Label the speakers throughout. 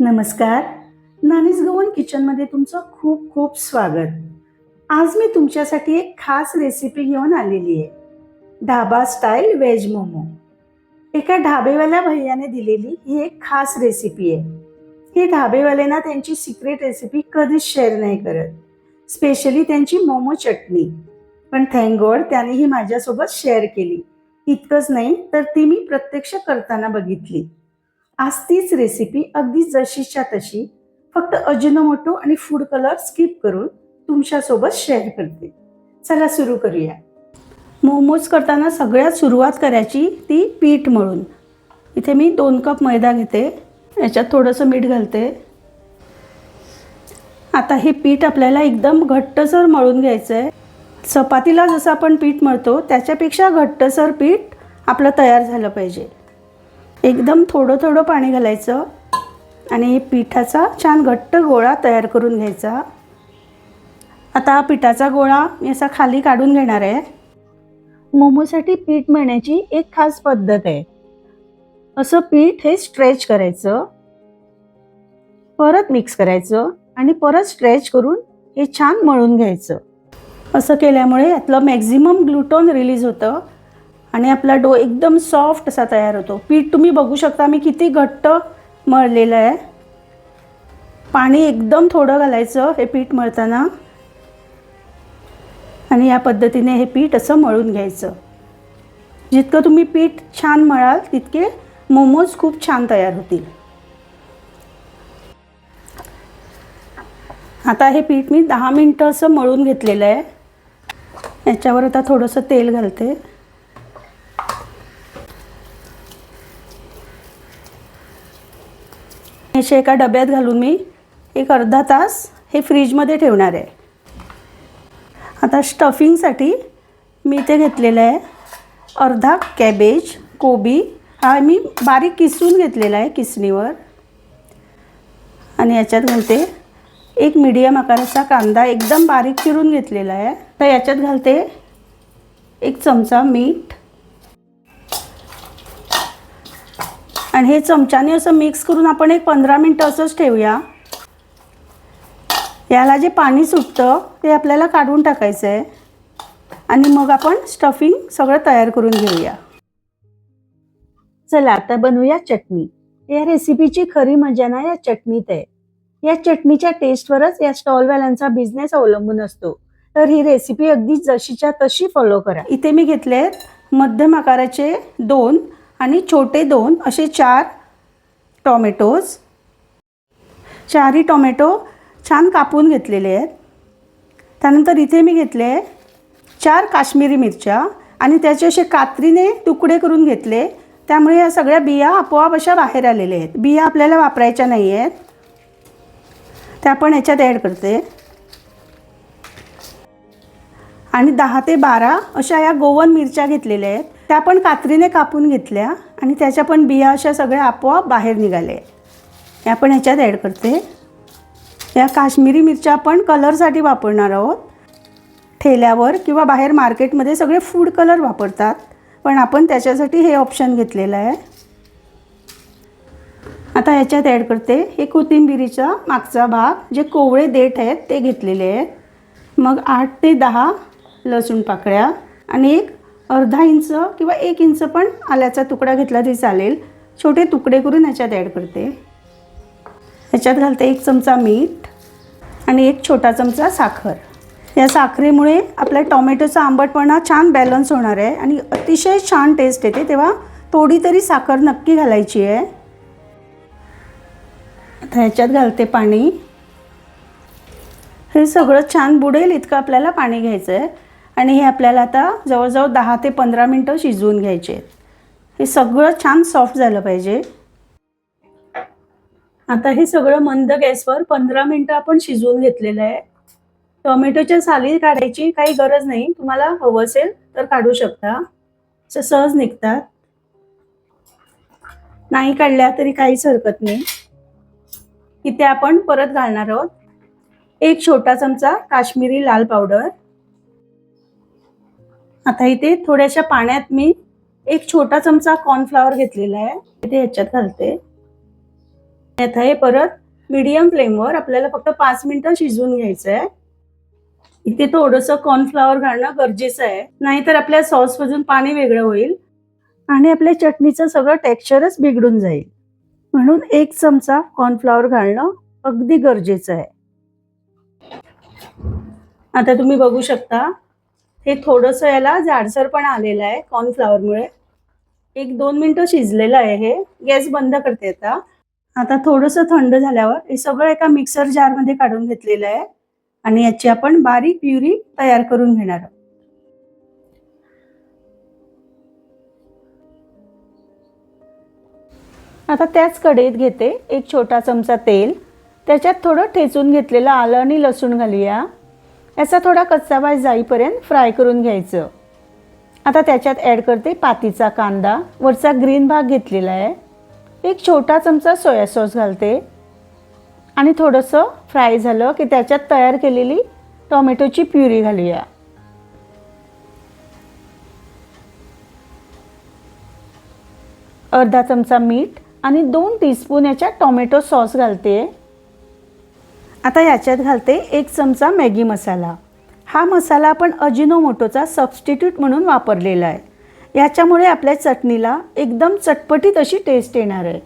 Speaker 1: नमस्कार. नानीज गवन किचनमध्ये तुमचं खूप खूप स्वागत. आज मी तुमच्यासाठी एक खास रेसिपी घेऊन आलेली आहे. Dhaba style veg momo. एका ढाबेवाल्या भैयाने दिलेली ही एक खास रेसिपी आहे. हे ढाबेवाले ना त्यांची सिक्रेट रेसिपी कधीच शेअर नाही करत. स्पेशली त्यांची मोमो चटणी. पण थँक गॉड त्याने ही माझ्यासोबत शेअर केली. इतकंच नाही तर ती मी प्रत्यक्ष करताना बघितली. आज तीच रेसिपी अगदी जशीच्या तशी. फक्त अजिनोमोटो आणि फूड कलर स्किप करून तुमच्यासोबत शेअर करते. चला सुरू करूया. मोमोज करताना सगळ्यात सुरुवात करायची ती पीठ मळून. इथे मी दोन कप मैदा घेते. याच्यात थोडंसं मीठ घालते. आता हे पीठ आपल्याला एकदम घट्टसर मळून घ्यायचं आहे चपातीला जसं आपण पीठ मळतो त्याच्यापेक्षा घट्टसर पीठ आपलं तयार झालं पाहिजे. एकदम थोडं थोडं पाणी घालायचं आणि पिठाचा छान घट्ट गोळा तयार करून घ्यायचा. आता हा पिठाचा गोळा मी असा खाली काढून घेणार आहे. मोमोसाठी पीठ मळण्याची एक खास पद्धत आहे. असं पीठ हे स्ट्रेच करायचं. परत मिक्स करायचं आणि परत स्ट्रेच करून हे छान मळून घ्यायचं. असं केल्यामुळे यातलं मॅक्झिमम ग्लुटोन रिलीज होतं. आणि आपला डो एकदम सॉफ्ट असा तयार होतो. पीठ तुम्ही बघू शकता मी किती घट्ट मळलेलं आहे. पाणी एकदम थोडं घालायचं हे पीठ मळताना. आणि या पद्धतीने हे पीठ असं मळून घ्यायचं. जितकं तुम्ही पीठ छान मळाल तितके मोमोज खूप छान तयार होतील. आता हे पीठ मी दहा मिनटं असं मळून घेतलेलं आहे. याच्यावर आता थोडंसं तेल घालते. असे एका डब्यात घालून मी एक अर्धा तास हे फ्रीजमध्ये ठेवणार आहे. आता स्टफिंगसाठी मी ते घेतलेलं आहे अर्धा कॅबेज कोबी. हा मी बारीक किसून घेतलेला आहे किसणीवर. आणि याच्यात घालते एक मीडियम आकाराचा कांदा एकदम बारीक चिरून घेतलेला आहे. तर याच्यात घालते एक चमचा मीठ. आणि हे चमच्याने असं मिक्स करून आपण एक पंधरा मिनटं असंच ठेवूया. याला जे पाणी सुटतं ते आपल्याला काढून टाकायचं आहे. आणि मग आपण स्टफिंग सगळं तयार करून घेऊया. चला आता बनवूया चटणी. या रेसिपीची खरी मजा ना या चटणीत आहे. या चटणीच्या टेस्टवरच या स्टॉलवाल्यांचा बिझनेस अवलंबून असतो. तर ही रेसिपी अगदी जशीच्या तशी फॉलो करा. इथे मी घेतले मध्यम आकाराचे दोन आणि छोटे दोन असे चार टॉमॅटोज. चारही टॉमॅटो छान कापून घेतलेले आहेत. त्यानंतर इथे मी घेतले चार काश्मीरी मिरच्या आणि त्याचे असे कात्रीने तुकडे करून घेतले. त्यामुळे या सगळ्या बिया आपोआप अशा बाहेर आलेल्या आहेत. बिया आपल्याला वापरायच्या नाही आहेत. त्या पण याच्यात ॲड करते. आणि दहा ते बारा अशा या गोवन मिरच्या घेतलेल्या आहेत. त्या पण कात्रीने कापून घेतल्या आणि त्याच्या पण बिया अशा सगळ्या आपोआप बाहेर निघाले. या पण ह्याच्यात ॲड करते. या काश्मीरी मिरच्या आपण कलरसाठी वापरणार आहोत. ठेल्यावर किंवा बाहेर मार्केटमध्ये सगळे फूड कलर वापरतात. पण आपण त्याच्यासाठी हे ऑप्शन घेतलेलं आहे. आता ह्याच्यात ॲड करते. हे कोथिंबिरीचा मागचा भाग जे कोवळे देठ आहेत ते घेतलेले आहेत. मग आठ ते दहा लसूण पाकळ्या आणि एक अर्धा इंच किंवा एक इंच पण आल्याचा तुकडा घेतला तरी चालेल. छोटे तुकडे करून ह्याच्यात ॲड करते. ह्याच्यात घालते एक चमचा मीठ आणि एक छोटा चमचा साखर. या साखरेमुळे आपल्या टॉमॅटोचा आंबटपणा छान बॅलन्स होणार आहे आणि अतिशय छान टेस्ट येते. तेव्हा थोडी तरी साखर नक्की घालायची आहे. आता ह्याच्यात घालते पाणी. हे सगळं छान बुडेल इतकं आपल्याला पाणी घ्यायचं आहे आणि हे आपल्याला आता जवळजवळ दहा ते पंधरा मिनटं शिजवून घ्यायचे आहेत. हे सगळं छान सॉफ्ट झालं पाहिजे. आता हे सगळं मंद गॅसवर पंधरा मिनटं आपण शिजवून घेतलेलं आहे. टोमॅटोच्या साली काढायची काही गरज नाही. तुम्हाला हवं असेल तर काढू शकता. असं सहज निघतात. नाही काढल्या तरी काहीच हरकत नाही. इथे आपण परत घालणार आहोत. एक छोटा चमचा काश्मीरी लाल पावडर. आता इथे थोड्याशा पाण्यात मी एक छोटा चमचा कॉर्नफ्लॉवर घेतलेला आहे. ते ह्याच्यात घालते. आता हे परत मीडियम फ्लेमवर आपल्याला फक्त पाच मिनिटं शिजवून घ्यायचं आहे. इथे थोडंसं कॉर्नफ्लॉवर घालणं गरजेचं आहे. नाहीतर आपल्या सॉसपासून पाणी वेगळं होईल आणि आपल्या चटणीचं सगळं टेक्स्चरच बिघडून जाईल. म्हणून एक चमचा कॉर्नफ्लॉवर घालणं अगदी गरजेचं आहे. आता तुम्ही बघू शकता हे थोडंसं याला जाडसर पण आलेलं आहे कॉर्नफ्लॉवरमुळे एक दोन मिनिटं शिजलेलं आहे हे. गॅस बंद करते आता. आता थोडंसं थंड झाल्यावर हे सगळं एका मिक्सर जारमध्ये काढून घेतलेलं आहे. आणि याची आपण बारीक प्युरी तयार करून घेणार आहोत. आता त्याच कढईत घेते एक छोटा चमचा तेल. त्याच्यात थोडं ठेचून घेतलेलं आलं आणि लसूण घालूया. याचा थोडा कच्चा वास जाईपर्यंत फ्राय करून घ्यायचं. आता त्याच्यात ॲड करते पातीचा कांदा. वरचा ग्रीन भाग घेतलेला आहे. एक छोटा चमचा सोया सॉस घालते. आणि थोडंसं फ्राय झालं की त्याच्यात तयार केलेली टोमॅटोची प्युरी घालूया. अर्धा चमचा मीठ आणि दोन टीस्पून याच्यात टोमॅटो सॉस घालते. आता याच्यात घालते एक चमचा मॅगी मसाला. हा मसाला आपण अजिनोमोटोचा सबस्टिट्यूट म्हणून वापरलेला आहे. याच्यामुळे आपल्या चटणीला एकदम चटपटीत अशी टेस्ट येणार आहे.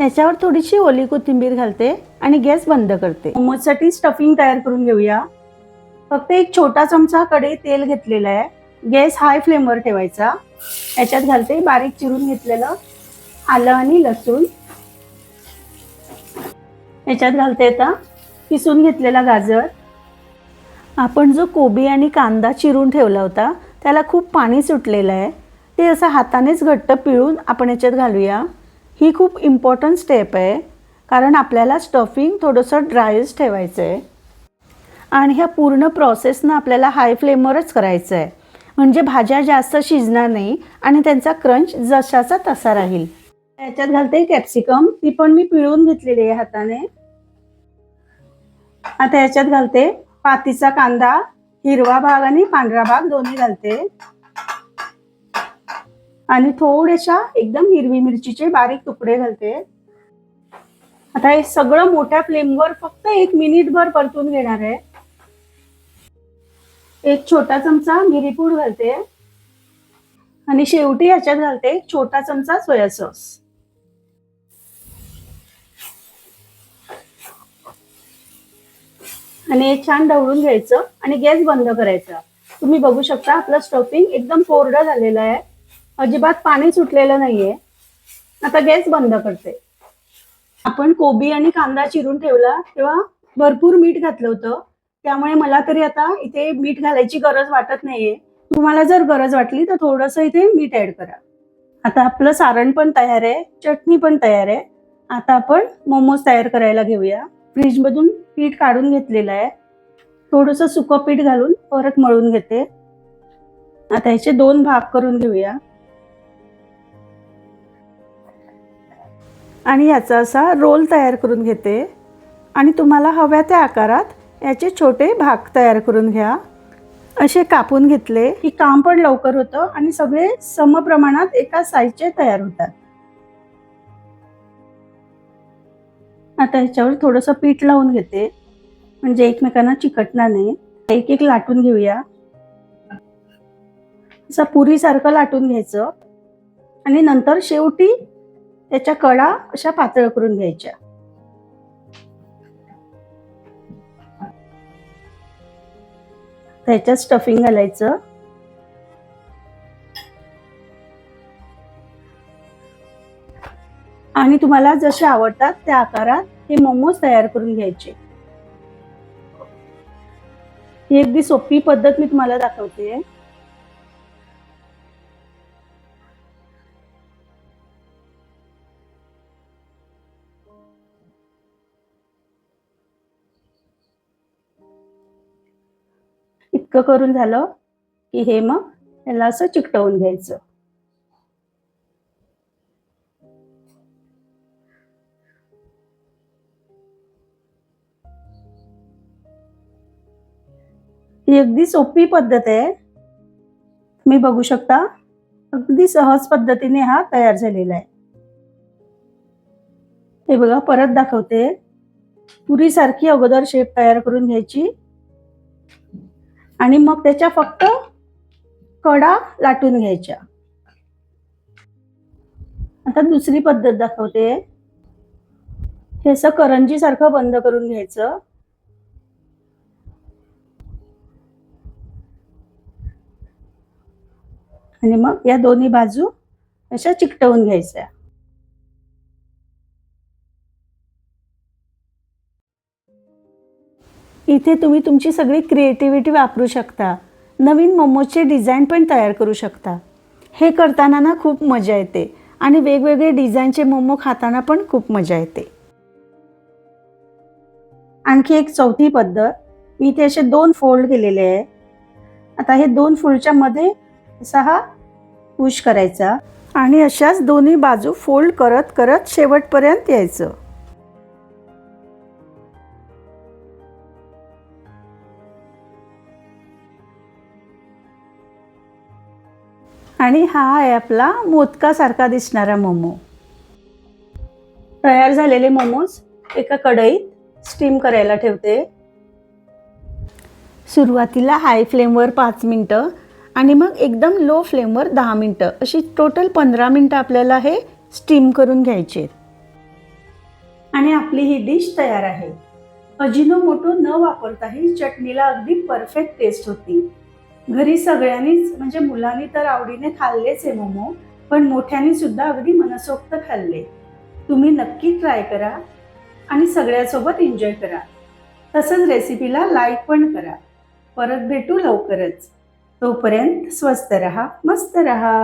Speaker 1: याच्यावर थोडीशी ओली कोथिंबीर घालते आणि गॅस बंद करते. मोमोजसाठी स्टफिंग तयार करून घेऊया. फक्त एक छोटा चमचा कडे तेल घेतलेला आहे. गॅस हाय फ्लेमवर ठेवायचा. याच्यात घालते बारीक चिरून घेतलेलं आलं आणि लसूण. याच्यात घालते आता किसून घेतलेला गाजर. आपण जो कोबी आणि कांदा चिरून ठेवला होता त्याला खूप पाणी सुटलेलं आहे. ते असं हातानेच घट्ट पिळून आपण याच्यात घालूया. ही खूप इम्पॉर्टंट स्टेप आहे कारण आपल्याला स्टफिंग थोडंसं ड्रायच ठेवायचं आहे आणि ह्या पूर्ण प्रोसेसनं आपल्याला हाय फ्लेमवरच करायचं आहे म्हणजे भाज्या जास्त शिजणार नाही आणि त्यांचा क्रंच जशाचा तसा राहील. याच्यात घालते कॅप्सिकम ती पण मी पिळून घेतलेली आहे हाताने. आता याच्यात घालते पातीचा कांदा हिरवा भाग आणि पांढरा भाग दोन्ही घालते. आणि थोड्याशा एकदम हिरवी मिरचीचे बारीक तुकडे घालते. आता हे सगळं मोठ्या फ्लेमवर फक्त एक मिनिटभर परतून घेणार आहे. एक छोटा चमचा मिरीपूड घालते. आणि शेवटी याच्यात घालते एक छोटा चमचा सोया सॉस. आणि हे छान ढवळून घ्यायचं आणि गॅस बंद करायचा. तुम्ही बघू शकता आपलं स्टफिंग एकदम कोरडं झालेलं आहे. अजिबात पाणी सुटलेलं नाहीये. आता गॅस बंद करते. आपण कोबी आणि कांदा चिरून ठेवला तेव्हा भरपूर मीठ घातलं होतं. त्यामुळे मला तरी आता इथे मीठ घालायची गरज वाटत नाहीये. तुम्हाला जर गरज वाटली तर थोडंसं इथे मीठ ऍड करा. आता आपलं सारण पण तयार आहे चटणी पण तयार आहे. आता आपण मोमोज तयार करायला घेऊया. फ्रीजमधून पीठ काढून घेतलेलं आहे. थोडंसं सुकं पीठ घालून परत मळून घेते. आता ह्याचे दोन भाग करून घेऊया. आणि याचा असा रोल तयार करून घेते. आणि तुम्हाला हव्या त्या आकारात याचे छोटे भाग तयार करून घ्या. असे कापून घेतले की काम पण लवकर होतं आणि सगळे समप्रमाणात एका साईजचे तयार होतात. आता ह्याच्यावर थोडंसं पीठ लावून घेते. म्हणजे एकमेकांना चिकटणार नाही. एक एक लाटून घेऊया. असं पुरीसारखं लाटून घ्यायचं. आणि नंतर शेवटी त्याच्या कडा अशा पातळ करून घ्यायच्या. त्याच्यात स्टफिंग घालायचं. आणि तुम्हाला जसे आवडतात त्या आकारात हे मोमोज तयार करून घ्यायचे. ही अगदी सोपी पद्धत मी तुम्हाला दाखवते. इतकं करून झालं की हे मग याला असं चिकटवून घ्यायचं. ही अगदी सोपी पद्धत आहे. तुम्ही बघू शकता अगदी सहज पद्धतीने हा तयार झालेला आहे. हे बघा परत दाखवते. पुरीसारखी अगोदर शेप तयार करून घ्यायची. आणि मग त्याच्या फक्त कडा लाटून घ्यायच्या. आता दुसरी पद्धत दाखवते. हे असं करंजी सारखं बंद करून घ्यायचं. आणि मग या दोन्ही बाजू अशा चिकटवून घ्यायच्या. इथे तुम्ही तुमची सगळी क्रिएटिव्हिटी वापरू शकता. नवीन मोमोजचे डिझाईन पण तयार करू शकता. हे करताना ना खूप मजा येते आणि वेगवेगळे डिझाईनचे मोमो खाताना पण खूप मजा येते. आणखी एक चौथी पद्धत मी इथे असे दोन फोल्ड केलेले आहे. आता हे दोन फोल्डच्या मध्ये असा हा पुश करायचा. आणि अशाच दोन्ही बाजू फोल्ड करत करत शेवटपर्यंत यायचं. आणि हा आहे आपला मोदकासारखा दिसणारा मोमो. तयार झालेले मोमोज एका कढईत स्टीम करायला ठेवते. सुरुवातीला हाय फ्लेमवर पाच मिनटं आणि मग एकदम लो फ्लेमवर दहा मिनटं अशी टोटल पंधरा मिनटं आपल्याला हे स्टीम करून घ्यायचे आणि आपली ही डिश तयार आहे. अजिनोमोटो न वापरताही चटणीला अगदी परफेक्ट टेस्ट होती. घरी सगळ्यांनीच म्हणजे मुलांनी तर आवडीने खाल्लेच आहे मोमो पण मोठ्यांनी सुद्धा अगदी मनसोक्त खाल्ले. तुम्ही नक्की ट्राय करा आणि सगळ्यासोबत एन्जॉय करा. तसंच रेसिपीला लाईक पण करा. परत भेटू लवकरच. तोपर्यंत स्वस्त रहा मस्त रहा.